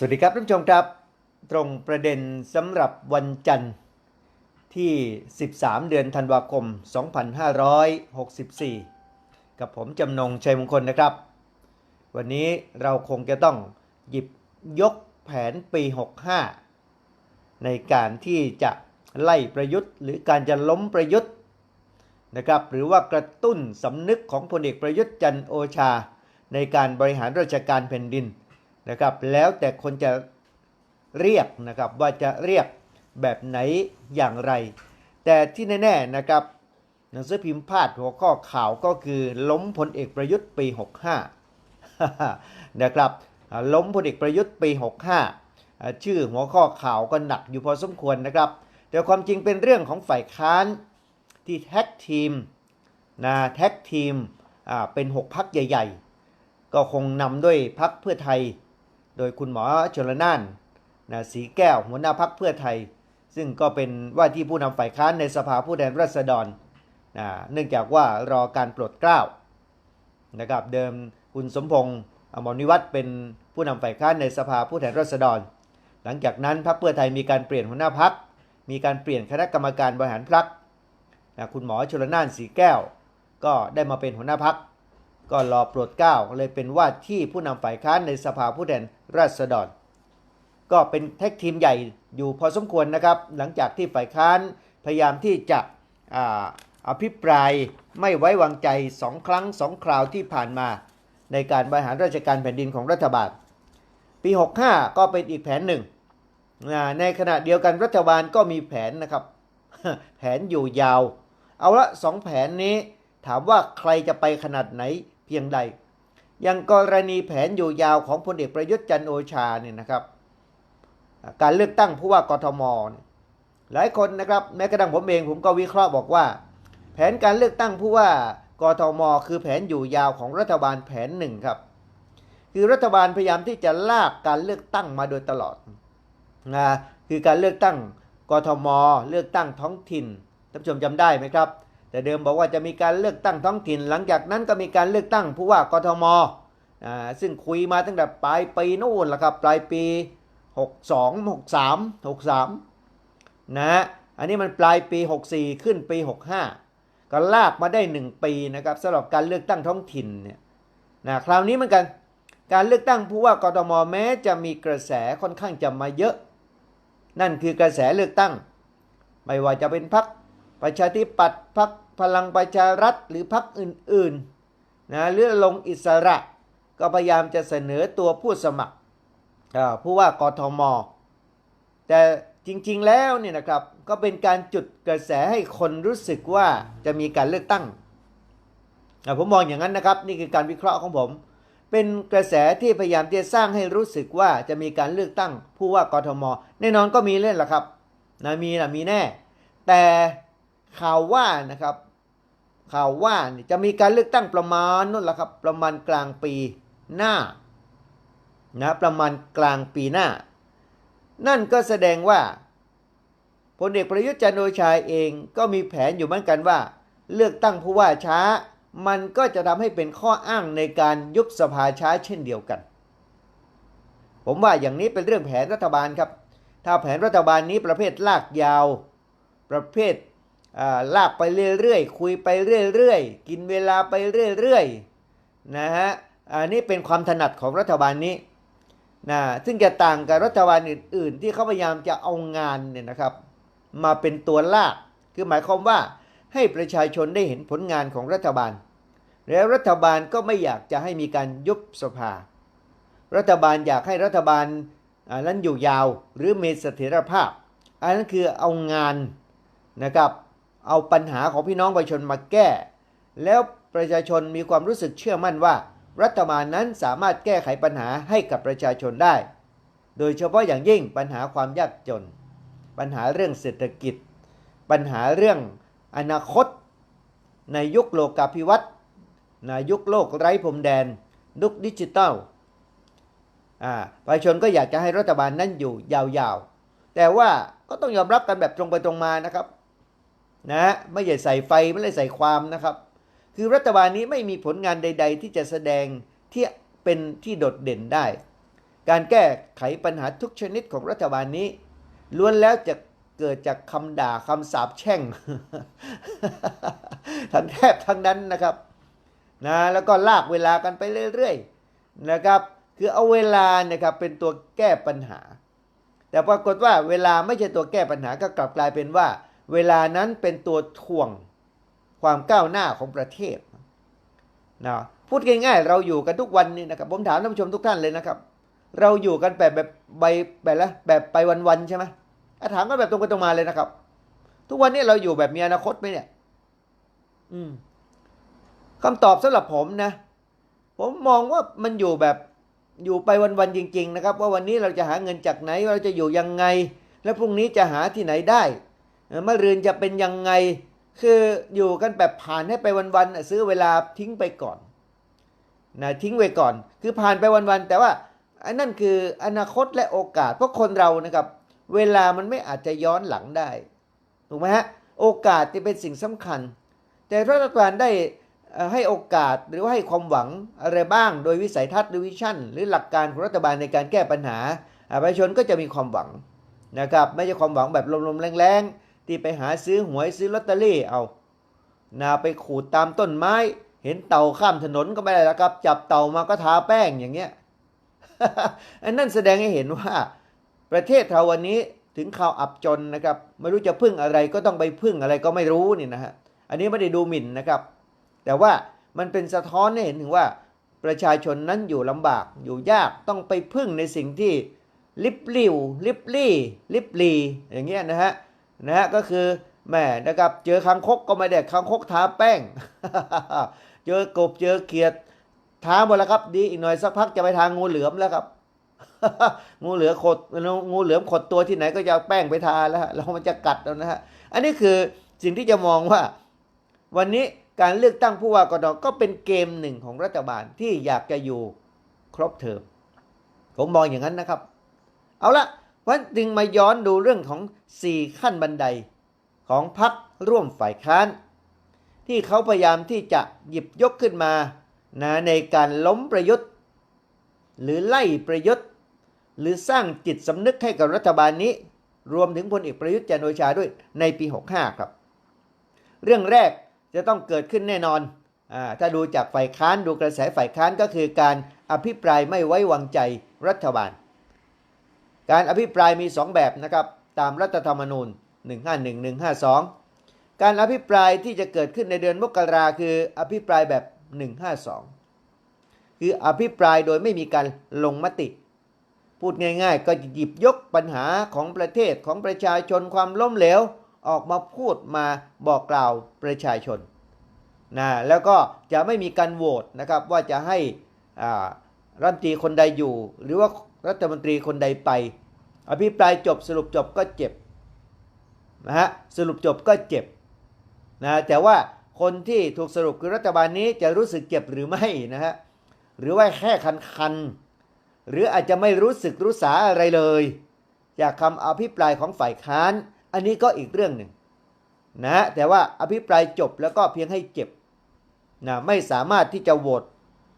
สวัสดีครับท่านผู้ชมครับ ตรงประเด็นสำหรับวันจันทร์ที่ 13 เดือนธันวาคม 2564 กับผมจำนงชัยมงคลนะครับ วันนี้เราคงจะต้องหยิบยกแผนปี 65 ในการที่จะไล่ประยุทธ์ หรือการจะล้มประยุทธ์นะครับหรือว่ากระตุ้นสำนึกของพลเอกประยุทธ์จันทร์โอชา ในการบริหารราชการแผ่นดิน นะครับแล้วแต่คนจะเรียกนะครับว่าจะเรียกแบบไหนอย่างไร แต่ที่แน่ๆนะครับหนังสือพิมพ์พาดหัวข้อข่าวก็คือล้มพลเอกประยุทธ์ปี 65 นะครับล้มพลเอกประยุทธ์ปี 65 ชื่อหัวข้อข่าวก็หนักอยู่พอสมควรนะครับ แต่ความจริงเป็นเรื่องของฝ่ายค้านที่แท็กทีมนะแท็กทีมเป็น 6 พักใหญ่ ๆ ก็คงนำด้วยพักเพื่อไทย โดยคุณหมอชลนานนะสีแก้วหัวหน้าพักเพื่อไทย ซึ่งก็เป็นว่าที่ผู้นำฝ่ายค้านในสภาผู้แทนราษฎรนะเนื่องจากว่ารอการปรดเกล้านะครับเดิมคุณสมพงษ์อมรนิวัฒน์เป็นผู้นำฝ่ายค้านในสภาผู้แทนราษฎร หลังจากนั้นพรรคเพื่อไทยมีการเปลี่ยนหัวหน้าพัก มีการเปลี่ยนคณะกรรมการบริหารพรรคนะคุณหมอชลนานสีแก้ว ก็ได้มาเป็นหัวหน้าพัก ก็รอโปรดเกล้าเลยเป็นว่าที่ผู้นำฝ่ายค้านในสภาผู้แทนราษฎร ก็เป็นแท็กทีมใหญ่อยู่พอสมควรนะครับ หลังจากที่ฝ่ายค้านพยายามที่จะอภิปรายไม่ไว้วางใจสองครั้งสองคราวที่ผ่านมา ในการบริหารราชการแผ่นดินของรัฐบาล ปี 65 ก็เป็นอีกแผนหนึ่ง ในขณะเดียวกันรัฐบาลก็มีแผนนะครับ แผนอยู่ยาว เอาละสองแผนนี้ถามว่าใครจะไปขนาดไหน เพียงใด อย่างกรณีแผนอยู่ยาวของพลเอกประยุทธ์จันโอชาเนี่ยนะครับ การเลือกตั้งผู้ว่ากทม หลายคนนะครับแม้กระทั่งผมเองผมก็วิเคราะห์บอกว่า แผนการเลือกตั้งผู้ว่ากทม คือแผนอยู่ยาวของรัฐบาลแผนหนึ่งครับ คือรัฐบาลพยายามที่จะลากการเลือกตั้งมาโดยตลอดนะคือการเลือกตั้งกทม เลือกตั้งท้องถิ่นท่านผู้ชมจำได้ไหมครับ แต่เดิมบอกว่าจะมีการเลือกตั้งท้องถิ่น หลังจากนั้นก็มีการเลือกตั้งผู้ว่ากทมอ่าซึ่งคุยมาตั้งแต่ปลายปีนู่นแหละครับปลายปี 62 63 63นะฮะอันนี้มันปลายปี 64 ขึ้นปี 65 ก็ลากมาได้ 1 ปีนะครับสำหรับการเลือกตั้งท้องถิ่นเนี่ยนะคราวนี้เหมือนกันการเลือกตั้งผู้ว่ากทมแม้จะมีกระแสค่อนข้างจะมาเยอะ นั่นคือกระแสเลือกตั้ง ไม่ว่าจะเป็นพรรค ประชาธิปัตย์พรรคพลังประชารัฐหรือพรรคอื่นๆนะหรือลงอิสระ ก็พยายามจะเสนอตัวผู้สมัครผู้ว่ากทม แต่จริงๆแล้วเนี่ยนะครับก็เป็นการจุดกระแสให้คนรู้สึกว่าจะมีการเลือกตั้งผมมองอย่างนั้นนะครับ นี่คือการวิเคราะห์ของผม เป็นกระแสที่พยายามที่จะสร้างให้รู้สึกว่าจะมีการเลือกตั้ง ผู้ว่ากทม แน่นอนก็มีเล่นแหละครับนะมีนะมีแน่ แต่ ข่าวว่านะครับ ข่าวว่าจะมีการเลือกตั้งประมาณนั่นแหละครับ ประมาณกลางปีหน้านะประมาณกลางปีหน้า นั่นก็แสดงว่าพลเอกประยุทธ์จันโอชาเองก็มีแผนอยู่เหมือนกันว่า เลือกตั้งผู้ว่าช้า มันก็จะทำให้เป็นข้ออ้างในการยุบสภาช้าเช่นเดียวกัน ผมว่าอย่างนี้เป็นเรื่องแผนรัฐบาลครับ ถ้าแผนรัฐบาลนี้ประเภทลากยาว ประเภท ลากไปเรื่อยๆ คุยไปเรื่อยๆ กินเวลาไปเรื่อยๆ นะฮะ อันนี้เป็นความถนัดของรัฐบาลนี้นะซึ่งจะต่างกับรัฐบาลอื่น ๆ ที่เขาพยายามจะเอางานเนี่ยนะครับ มาเป็นตัวลาก คือหมายความว่าให้ประชาชนได้เห็นผลงานของรัฐบาล แล้วรัฐบาลก็ไม่อยากจะให้มีการยุบสภา รัฐบาลอยากให้รัฐบาลนั้นอยู่ยาวหรือมีเสถียรภาพ อันนั้นคือเอางานนะครับ เอาปัญหาของพี่น้องประชาชนมาแก้ แล้วประชาชนมีความรู้สึกเชื่อมั่นว่า รัฐบาลนั้นสามารถแก้ไขปัญหาให้กับประชาชนได้ โดยเฉพาะอย่างยิ่งปัญหาความยากจน ปัญหาเรื่องเศรษฐกิจ ปัญหาเรื่องอนาคต ในยุคโลกาภิวัตน์ในยุคโลกไร้พรมแดนยุคดิจิตัลประชาชนก็อยากจะให้รัฐบาลนั้นอยู่ยาวๆ แต่ว่าก็ต้องยอมรับกันแบบตรงไปตรงมานะครับ นะไม่ใช่ใส่ไฟไม่ได้ใส่ความนะครับ คือรัฐบาลนี้ไม่มีผลงานใด ๆ ที่จะแสดงที่เป็นที่โดดเด่นได้ การแก้ไขปัญหาทุกชนิดของรัฐบาลนี้ล้วนแล้วจะเกิดจากคำด่าคำสาปแช่ง ทั้งแทบทั้งนั้นนะครับนะแล้วก็ลากเวลากันไปเรื่อยๆนะครับคือเอาเวลานะครับเป็นตัวแก้ปัญหา แต่ปรากฏว่าเวลาไม่ใช่ตัวแก้ปัญหาก็กลับกลายเป็นว่า เวลานั้นเป็นตัวถ่วงความก้าวหน้าของประเทศนะพูดง่ายๆ เราอยู่กันทุกวันนี้นะครับผมถามท่านผู้ชมทุกท่านเลยนะครับ เราอยู่กันแบบแบบใบแบบละแบบไปวันๆใช่ไหมถามกันแบบตรงไปตรงมาเลยนะครับ ทุกวันนี้เราอยู่แบบมีอนาคตไหมเนี่ย อืมคำตอบสำหรับผมนะ ผมมองว่ามันอยู่แบบอยู่ไปวันๆจริง ๆ นะครับ ว่าวันนี้เราจะหาเงินจากไหนเราจะอยู่ยังไง แล้วพรุ่งนี้จะหาที่ไหนได้ มะรืนจะเป็นยังไง คืออยู่กันแบบผ่านให้ไปวันๆซื้อเวลาทิ้งไปก่อนนะทิ้งไว้ก่อน คือผ่านไปวันๆแต่ว่าอันนั่นคืออนาคตและโอกาสเพราะคนเรานะครับ เวลามันไม่อาจจะย้อนหลังได้ถูกไหมฮะโอกาสจะเป็นสิ่งสำคัญ แต่รัฐบาลได้ให้โอกาสหรือว่าให้ความหวังอะไรบ้าง โดยวิสัยทัศน์หรือวิชั่น หรือหลักการของรัฐบาลในการแก้ปัญหาประชาชนก็จะมีความหวังนะครับ ไม่ใช่ความหวังแบบลมๆแรงๆ ที่ไปหาซื้อหวยซื้อลอตเตอรี่เอานาไปขูดตามต้นไม้ เห็นเต่าข้ามถนนก็ไม่ได้แล้วครับ จับเต่ามาก็ทาแป้งอย่างเงี้ยอันนั่นแสดงให้เห็นว่า ประเทศเราวันนี้ถึงข่าวอับจนนะครับ ไม่รู้จะพึ่งอะไรก็ต้องไปพึ่งอะไรก็ไม่รู้นี่นะฮะอันนี้ไม่ได้ดูหมิ่นนะครับ แต่ว่ามันเป็นสะท้อนให้เห็นถึงว่าประชาชนนั้นอยู่ลำบากอยู่ยากต้องไปพึ่งในสิ่งที่ลิบลิ่วลิบลี่ ลิบลีอย่างเงี้ยนะฮะ นะฮะก็คือแหม่นะครับเจอคังคกก็ไม่ได้คังคกทาแป้ง เจอกบเจอเขียดท้าหมดแล้วครับ ดีอีกหน่อยสักพักจะไปทางงูเหลือมแล้วครับ งูเหลือมขดงูเหลือมขดตัวที่ไหนก็จะเอาแป้งไปทาแล้วแล้วมันจะกัดแล้วนะฮะอันนี้คือสิ่งที่จะมองว่า วันนี้การเลือกตั้งผู้ว่ากทมก็เป็นเกมหนึ่งของรัฐบาลที่อยากจะอยู่ครบเทอมผมมองอย่างนั้นนะครับ เอาละ วันจึงมาย้อนดูเรื่องของ 4 ขั้นบันไดของพรรคร่วมฝ่ายค้าน ที่เขาพยายามที่จะหยิบยกขึ้นมานะในการล้มประยุทธ์ หรือไล่ประยุทธ์ หรือสร้างจิตสำนึกให้กับรัฐบาลนี้ รวมถึงพลเอกประยุทธ์จันโอชาด้วยในปี 65 ครับ เรื่องแรกจะต้องเกิดขึ้นแน่นอนอถ้าดูจากฝ่ายค้านดูกระแสฝ่ายค้านก็คือการอภิปรายไม่ไว้วางใจรัฐบาล การอภิปรายมี 2 แบบนะครับตามรัฐธรรมนูญ 151 152 การอภิปรายที่จะเกิดขึ้นในเดือนมกราคืออภิปรายแบบ 152 คืออภิปรายโดยไม่มีการลงมติ พูดง่ายๆ ก็หยิบยกปัญหาของประเทศของประชาชนความล้มเหลวออกมาพูดมาบอกกล่าวประชาชนนะแล้วก็จะไม่มีการโหวตนะครับว่าจะให้รัฐมนตรีคนใดอยู่ หรือว่า รัฐมนตรีคนใดไป อภิปรายจบสรุปจบก็เจ็บนะฮะสรุปจบก็เจ็บนะแต่ว่าคนที่ถูกสรุปคือรัฐบาลนี้จะรู้สึกเจ็บหรือไม่นะฮะหรือว่าแค่คันๆหรืออาจจะไม่รู้สึกรู้สาอะไรเลย จากคำอภิปรายของฝ่ายค้าน อันนี้ก็อีกเรื่องหนึ่งนะแต่ว่าอภิปรายจบแล้วก็เพียงให้เจ็บนะไม่สามารถที่จะโหวต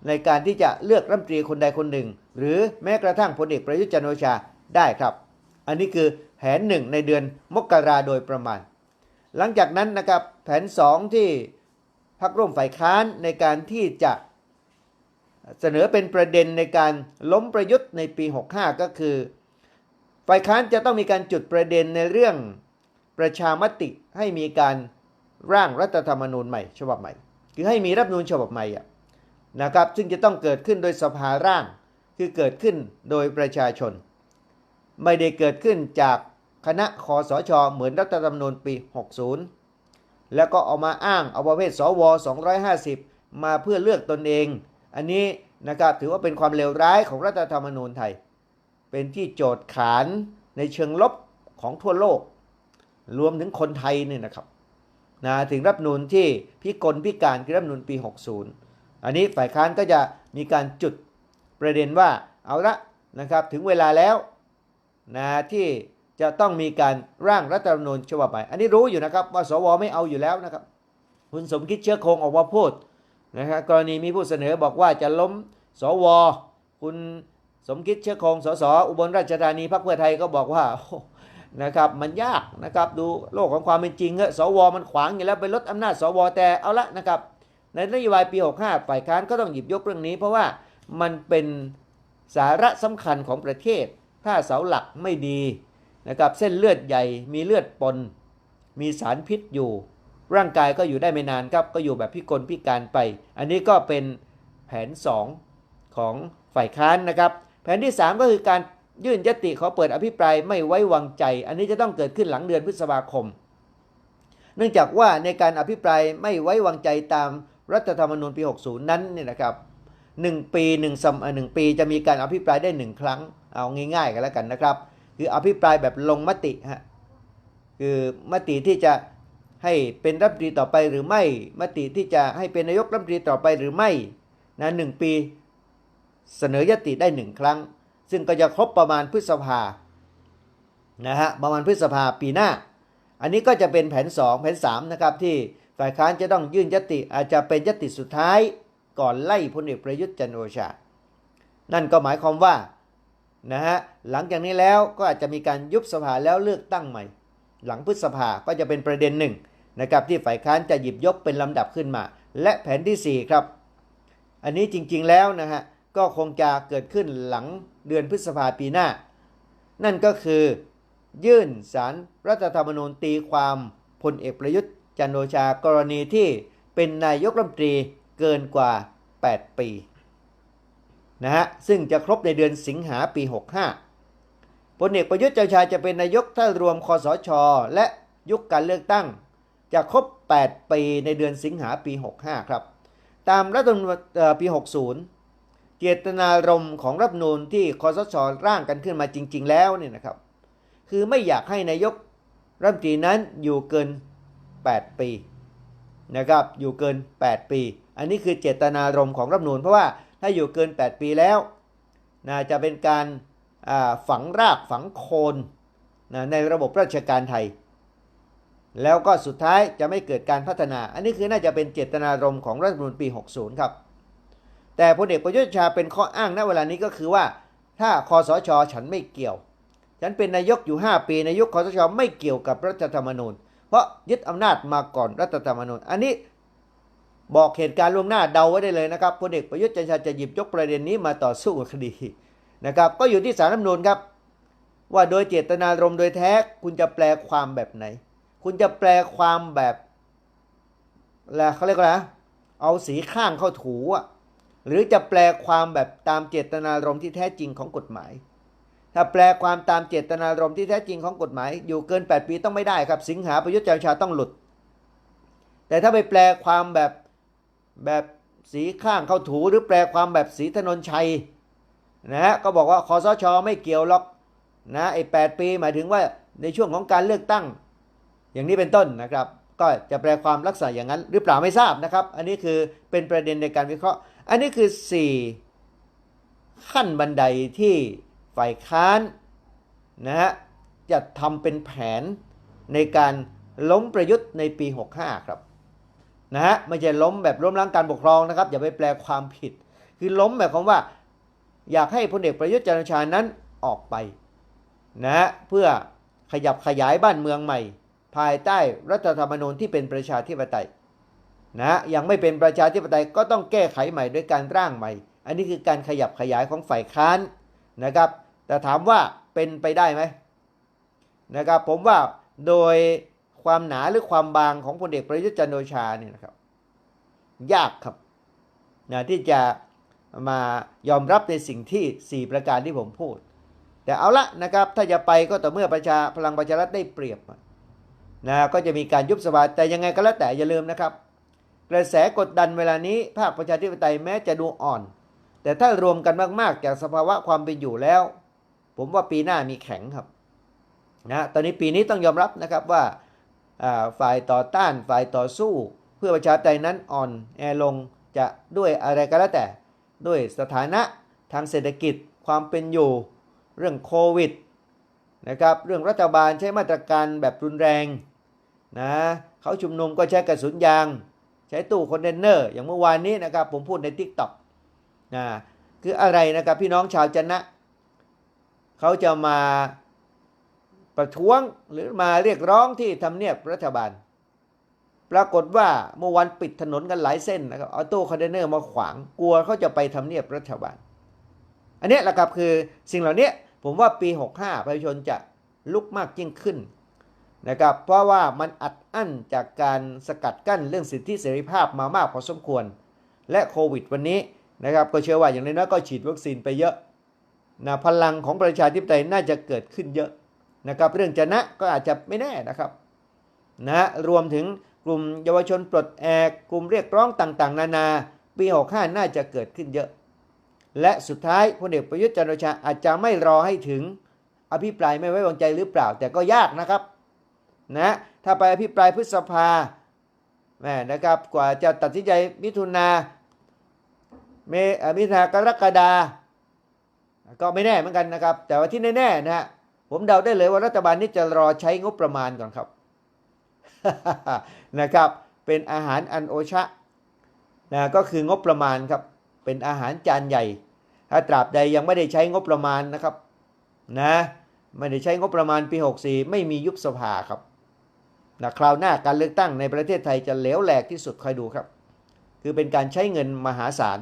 ในการที่จะเลือกรัฐมนตรีคนใดคนหนึ่ง หรือแม้กระทั่งพลเอกประยุทธ์จันทร์โอชาได้ครับ อันนี้คือแผนหนึ่งในเดือนมกราโดยประมาณ หลังจากนั้นนะครับแผนสองที่พรรคร่วมฝ่ายค้านในการที่จะเสนอเป็นประเด็นในการล้มประยุทธ์ในปี 65 ก็คือ ฝ่ายค้านจะต้องมีการจุดประเด็นในเรื่องประชามติให้มีการร่างรัฐธรรมนูญใหม่ ฉบับใหม่ คือให้มีรัฐธรรมนูญฉบับใหม่อะ นะครับ ซึ่งจะต้องเกิดขึ้นโดยสภาร่าง คือเกิดขึ้นโดยประชาชน ไม่ได้เกิดขึ้นจากคณะคอสชเหมือนรัฐธรรมนูญปี 60 แล้วก็เอามาอ้างเอาประเภทสว 250 มาเพื่อเลือกตนเอง อันนี้นะครับถือว่าเป็นความเลวร้ายของรัฐธรรมนูญไทย เป็นที่โจทย์ขานในเชิงลบของทั่วโลก รวมถึงคนไทยเนี่ยนะครับนะถึงรัฐธรรมนูญที่พิกลพิการคือรัฐธรรมนูญปี 60 อันนี้ฝ่ายค้านก็จะมีการจุดประเด็นว่าเอาละนะครับถึงเวลาแล้วนะที่จะต้องมีการร่างรัฐธรรมนูญฉบับใหม่อันนี้รู้อยู่นะครับว่าสวไม่เอาอยู่แล้วนะครับคุณสมคิดเชื้อคงออกมาพูดนะครับกรณีมีผู้เสนอบอกว่าจะล้มสว คุณสมคิดเชื้อคงสสอุบลราชธานีพรรคเพื่อไทยก็บอกว่านะครับมันยากนะครับดูโลกของความเป็นจริงเอะสวมันขวางอยู่แล้วไปลดอำนาจสวแต่เอาละนะครับ ในนโยบายปี 65 ฝ่ายค้านก็ต้องหยิบยกเรื่องนี้ เพราะว่ามันเป็นสาระสำคัญของประเทศ ถ้าเสาหลักไม่ดีนะครับเส้นเลือดใหญ่มีเลือดปน มีสารพิษอยู่ ร่างกายก็อยู่ได้ไม่นานครับ ก็อยู่แบบพิกลพิการไป อันนี้ก็เป็นแผน 2 ของฝ่ายค้านนะครับ แผนที่ 3 ก็คือการยื่นยติขอเปิดอภิปรายไม่ไว้วางใจ อันนี้จะต้องเกิดขึ้นหลังเดือนพฤษภาคม เนื่องจากว่าในการอภิปรายไม่ไว้วางใจตาม รัฐธรรมนูญปี 60 นั้นเนี่ยนะครับหนึ่งปีหนึ่งสมหนึ่งปีจะมีการอภิปรายได้หนึ่งครั้ง เอาง่ายๆกันแล้วกันนะครับ คืออภิปรายแบบลงมติฮะคือมติที่จะให้เป็นรัฐมนตรีต่อไปหรือไม่ มติที่จะให้เป็นนายกรัฐมนตรีต่อไปหรือไม่นะหนึ่งปีเสนอยติได้หนึ่งครั้ง ซึ่งก็จะครบประมาณพฤษภานะฮะประมาณพฤษภาปีหน้า อันนี้ก็จะเป็นแผน 2 แผน3นะครับที่ ฝ่ายค้านจะต้องยื่นยติอาจจะเป็นยติสุดท้ายก่อนไล่พลเอกประยุทธ์จันโอชา นั่นก็หมายความว่านะฮะหลังจากนี้แล้วก็อาจจะมีการยุบสภาแล้วเลือกตั้งใหม่ หลังพฤษภาก็จะเป็นประเด็นหนึ่งนะครับที่ฝ่ายค้านจะหยิบยกเป็นลำดับขึ้นมา และแผนที่ 4 ครับ อันนี้จริงๆแล้วนะฮะก็คงจะเกิดขึ้นหลังเดือนพฤษภาปีหน้า นั่นก็คือ ยื่นสารรัฐธรรมนูญตีความพลเอกประยุทธ์ จันโอชากรณีที่เป็นนายกรัฐมนตรีเกินกว่า 8 ปีนะฮะซึ่งจะครบในเดือนสิงหาปี 65พลเอกประยุทธ์จันโอชาจะเป็นนายกถ้ารวมคอสชและยุคการเลือกตั้ง จะครบ 8 ปีในเดือนสิงหาปี 65 ครับ ตามรัฐธรรมนูญปี 60 เจตนารมณ์ของรัฐธรรมนูญที่คอสชร่างกันขึ้นมาจริง ๆ แล้วเนี่ยนะครับคือไม่อยากให้นายกรัฐมนตรีนั้นอยู่เกิน 8 ปีนะครับอยู่เกิน 8 ปี อันนี้คือเจตนารมณ์ของรัฐมนูญเพราะว่าถ้าอยู่เกิน 8 ปีแล้วนะจะเป็นการาฝังรากฝังโคนนะในระบบราชการไทย แล้วก็สุดท้ายจะไม่เกิดการพัฒนา อันนี้คือน่าจะเป็นเจตนารมณ์ของรัฐมนูญปี 60 ครับ แต่พลเอกประยุทธ์ชาเป็นข้ออ้างณเวลานี้ก็คือว่า ถ้าคอสช ฉันไม่เกี่ยว ฉันเป็นนายกอยู่ 5 ปีนายกคอสช ไม่เกี่ยวกับรัฐธรรมนูญ เพราะยึดอำนาจมาก่อนรัฐธรรมนูญ อันนี้บอกเหตุการณ์ล่วงหน้าเดาไว้ได้เลยนะครับพลเอกประยุทธ์จันทร์ชาจะหยิบยกประเด็นนี้มาต่อสู้คดีนะครับ ก็อยู่ที่สารรัฐธรรมนูญครับ ว่าโดยเจตนารมณ์โดยแท้คุณจะแปลความแบบไหน คุณจะแปลความแบบแล้วเขาเรียกว่าอะไรเอาสีข้างเข้าถูอะหรือจะแปลความแบบตามเจตนารมณ์ที่แท้จริงของกฎหมาย ถ้าแปลความตามเจตนารมณ์ที่แท้จริงของกฎหมาย อยู่เกิน 8 ปีต้องไม่ได้ครับ สิงหาประยุทธ์จันทร์ชาต้องหลุด แต่ถ้าไปแปลความแบบแบบสีข้างเข้าถูหรือแปลความแบบสีถนนชัยนะฮะก็บอกว่าคอสชไม่เกี่ยวหรอกนะไอ้แปีหมายถึงว่าในช่วงของการเลือกตั้ง อย่างนี้เป็นต้นนะครับ ก็จะแปลความลักษณะอย่างนั้น หรือเปล่าไม่ทราบนะครับ อันนี้คือเป็นประเด็นในการวิเคราะห์ อันนี้คือ 4 ขั้นบันไดที่ ฝ่ายค้านนะฮะจะทำเป็นแผนในการล้มประยุทธ์ในปี 65 ครับนะฮะไม่ใช่ล้มแบบล้มล้างการปกครองนะครับ อย่าไปแปลความผิด คือล้มหมายความว่า อยากให้พลเอกประยุทธ์จันทร์ชานั้นออกไปนะฮะเพื่อขยับขยายบ้านเมืองใหม่ ภายใต้รัฐธรรมนูญที่เป็นประชาธิปไตยนะยังไม่เป็นประชาธิปไตยก็ต้องแก้ไขใหม่ด้วยการร่างใหม่ อันนี้คือการขยับขยายของฝ่ายค้าน นะครับ แต่ถามว่าเป็นไปได้ไหมนะครับ ผมว่าโดยความหนาหรือความบางของพลเอกประยุทธ์จันทร์โอชาเนี่ยนะครับ ยากครับนะที่จะมายอมรับในสิ่งที่ 4 ประการที่ผมพูด แต่เอาละนะครับ ถ้าจะไปก็ต่อเมื่อประชาพลังประชารัฐได้เปรียบนะก็จะมีการยุบสภาแต่ยังไงก็แล้วแต่อย่าลืมนะครับ กระแสกดดันเวลานี้ภาคประชาธิปไตยแม้จะดูอ่อน แต่ถ้ารวมกันมากๆ จากสภาวะความเป็นอยู่แล้ว ผมว่าปีหน้ามีแข็งครับนะตอนนี้ปีนี้ต้องยอมรับนะครับว่าฝ่ายต่อต้านฝ่ายต่อสู้เพื่อประชาธิปไตยนั้นอ่อนแอลงจะด้วยอะไรก็แล้วแต่ ด้วยสถานะทางเศรษฐกิจความเป็นอยู่ เรื่องโควิดนะครับเรื่องรัฐบาลใช้มาตรการแบบรุนแรงนะเขาชุมนุมก็ใช้กระสุนยาง ใช้ตู้คอนเทนเนอร์ อย่างเมื่อวานนี้นะครับผมพูดในทิกตอก นะคืออะไรนะครับพี่น้องชาวจันนะเขาจะมาประท้วงหรือมาเรียกร้องที่ทำเนียบรัฐบาล ปรากฏว่าเมื่อวันปิดถนนกันหลายเส้นนะครับเอาตู้คอนเทนเนอร์มาขวางกลัวเขาจะไปทำเนียบรัฐบาล อันนี้แหละครับคือสิ่งเหล่านี้ผมว่าปี 65 ประชาชนจะลุกมากยิ่งขึ้นนะครับเพราะว่ามันอัดอั้นจากการสกัดกั้นเรื่องสิทธิเสรีภาพมามากพอสมควร และโควิด วันนี้ นะครับก็เชื่อว่าอย่างน้อยก็ฉีดวัคซีนไปเยอะนะพลังของประชาธิปไตยน่าจะเกิดขึ้นเยอะนะครับเรื่องจะนะก็อาจจะไม่แน่นะครับนะรวมถึงกลุ่มเยาวชนปลดแอกกลุ่มเรียกร้องต่างๆ นานา ปี65น่าจะเกิดขึ้นเยอะ และสุดท้ายพลเอกประยุทธ์จันทร์โอชาอาจจะไม่รอให้ถึงอภิปรายไม่ไว้วางใจหรือเปล่า แต่ก็ยากนะครับนะถ้าไปอภิปรายพฤษภาแม่นะครับกว่าจะตัดสินใจมิถุนา เมเอ่อมิถุนากรกฎาก็ไม่แน่เหมือนกันนะครับ แต่ว่าที่แน่ๆนะฮะผมเดาได้เลยว่ารัฐบาลนี้จะรอใช้งบประมาณก่อนครับนะครับ เป็นอาหารอันโอชะนะก็คืองบประมาณครับ เป็นอาหารจานใหญ่ ถ้าตราบใดยังไม่ได้ใช้งบประมาณนะครับนะไม่ได้ใช้งบประมาณปี 64 ไม่มียุบสภาครับนะคราวหน้าการเลือกตั้งในประเทศไทยจะเหลวแหลกที่สุดคอยดูครับ คือเป็นการใช้เงินมหาศาล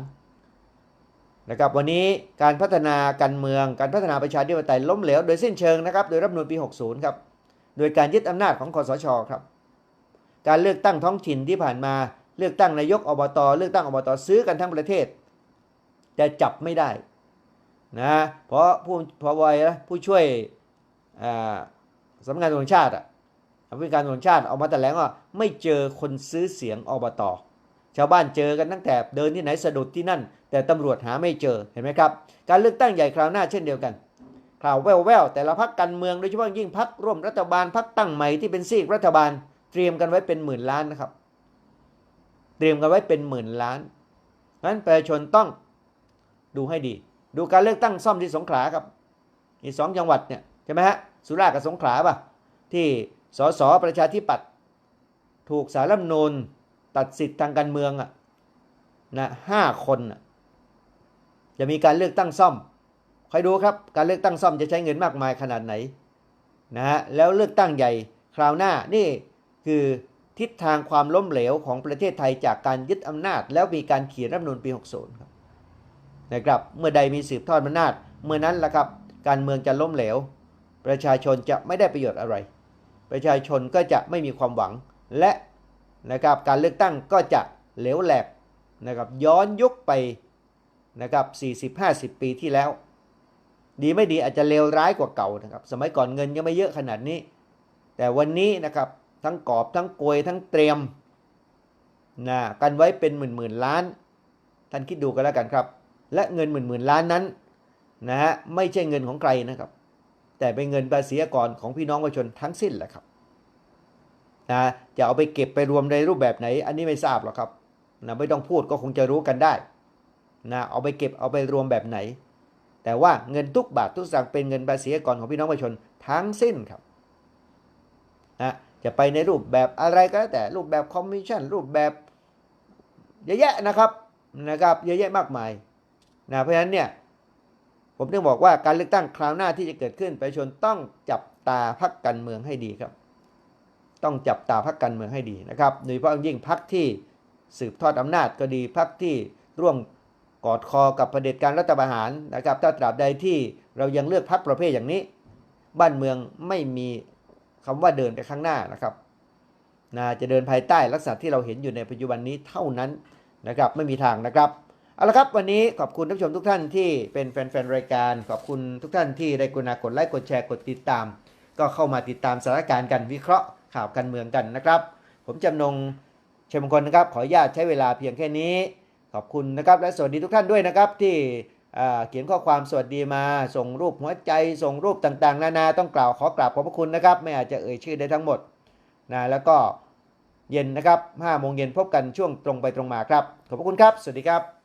นะครับวันนี้การพัฒนาการเมืองการพัฒนาประชาธิปไตยล้มเหลวโดยสิ้นเชิงนะครับโดยรัฐมนูญปี 60 ครับ โดยการยึดอำนาจของคอสชครับ การเลือกตั้งท้องถิ่นที่ผ่านมาเลือกตั้งนายกอบต เลือกตั้งอบตซื้อกันทั้งประเทศ แต่จับไม่ได้นะเพราะผู้พอวอยผู้ช่วยสำนักงานตำรวจแห่งชาติอะผู้การตำรวจแห่งชาติออกมาแถลงว่าไม่เจอคนซื้อเสียงอบต ชาวบ้านเจอกันตั้งแต่เดินที่ไหนสะดุดที่นั่น แต่ตำรวจหาไม่เจอเห็นไหมครับ การเลือกตั้งใหญ่คราวหน้าเช่นเดียวกันข่าวแว่วๆแต่ละพักการเมืองโดยเฉพาะยิ่งพักร่วมรัฐบาลพักตั้งใหม่ที่เป็นซีกรัฐบาล เตรียมกันไว้เป็นหมื่นล้านนะครับ เตรียมกันไว้เป็นหมื่นล้านนั้นประชาชนต้องดูให้ดี ดูการเลือกตั้งซ่อมที่สงขลาครับอีสองจังหวัดเนี่ยใช่ไหมฮะสุราษฎร์กับสงขลาป่ะที่สสประชาธิปัตย์ถูกสารรัฐมนูญ ตัดสิทธิ์ทางการเมืองอะนะห้าคนน่ะจะมีการเลือกตั้งซ่อมคอยดูครับ การเลือกตั้งซ่อมจะใช้เงินมากมายขนาดไหนนะฮะแล้วเลือกตั้งใหญ่คราวหน้านี่คือทิศทางความล้มเหลวของประเทศไทยจากการยึดอำนาจ แล้วมีการเขียนรัฐมนูญปี 60 ครับนะครับเมื่อใดมีสืบทอดอำนาจ เมื่อนั้นแหละครับการเมืองจะล้มเหลว ประชาชนจะไม่ได้ประโยชน์อะไร ประชาชนก็จะไม่มีความหวัง และ นะครับการเลือกตั้งก็จะเหลวแหลกนะครับย้อนยุคไปนะครับ40-50 ปีที่แล้ว ดีไม่ดีอาจจะเลวร้ายกว่าเก่านะครับสมัยก่อนเงินยังไม่เยอะขนาดนี้ แต่วันนี้นะครับทั้งกอบทั้งโกยทั้งเตรียมนะกันไว้เป็นหมื่นหมื่นล้าน ท่านคิดดูกันแล้วกันครับ และเงินหมื่นหมื่นล้านนั้นนะฮะไม่ใช่เงินของใครนะครับ แต่เป็นเงินภาษีอากรของพี่น้องประชาชนทั้งสิ้นแหละครับ นะจะเอาไปเก็บไปรวมในรูปแบบไหน อันนี้ไม่ทราบหรอกครับนะไม่ต้องพูดก็คงจะรู้กันได้นะเอาไปเก็บเอาไปรวมแบบไหน แต่ว่าเงินทุกบาททุกสตางค์เป็นเงินภาษีอากรของพี่น้องประชาชนทั้งสิ้นครับนะจะไปในรูปแบบอะไรก็แล้วแต่รูปแบบคอมมิชชั่นรูปแบบเยอะแยะนะครับนะครับเยอะแยะมากมายนะเพราะฉะนั้นเนี่ยผมต้องบอกว่าการเลือกตั้งคราวหน้าที่จะเกิดขึ้นประชาชนต้องจับตาพักการเมืองให้ดีครับ ต้องจับตาพักการเมืองให้ดีนะครับโดยเฉพาะยิ่งพักที่สืบทอดอำนาจก็ดีพักที่ร่วมกอดคอกับเผด็จการรัฐประหารนะครับ ถ้าตราบใดที่เรายังเลือกพักประเภทอย่างนี้ บ้านเมืองไม่มีคำว่าเดินไปข้างหน้านะครับนะจะเดินภายใต้ลักษณะที่เราเห็นอยู่ในปัจจุบันนี้เท่านั้นนะครับไม่มีทางนะครับเอาละครับวันนี้ขอบคุณท่านผู้ชมทุกท่านที่เป็นแฟนๆรายการ ขอบคุณทุกท่านที่ได้กรุณากดไลค์กดแชร์กดติดตาม ก็เข้ามาติดตามสถานการณ์กันวิเคราะห์ ข่าวการเมืองกันนะครับ ผมจำนงเชยมงคลนะครับ ขออนุญาตใช้เวลาเพียงแค่นี้ ขอบคุณนะครับ และสวัสดีทุกท่านด้วยนะครับ ที่เขียนข้อความสวัสดีมา ส่งรูปหัวใจ ส่งรูปต่างๆ นานาต้องกล่าวขอกราบขอบพระคุณนะครับ ไม่อาจจะเอ่ยชื่อได้ทั้งหมดนะแล้วก็เย็นนะครับ5โมงเย็นพบกันช่วงตรงไปตรงมาครับ ขอบพระคุณครับ สวัสดีครับ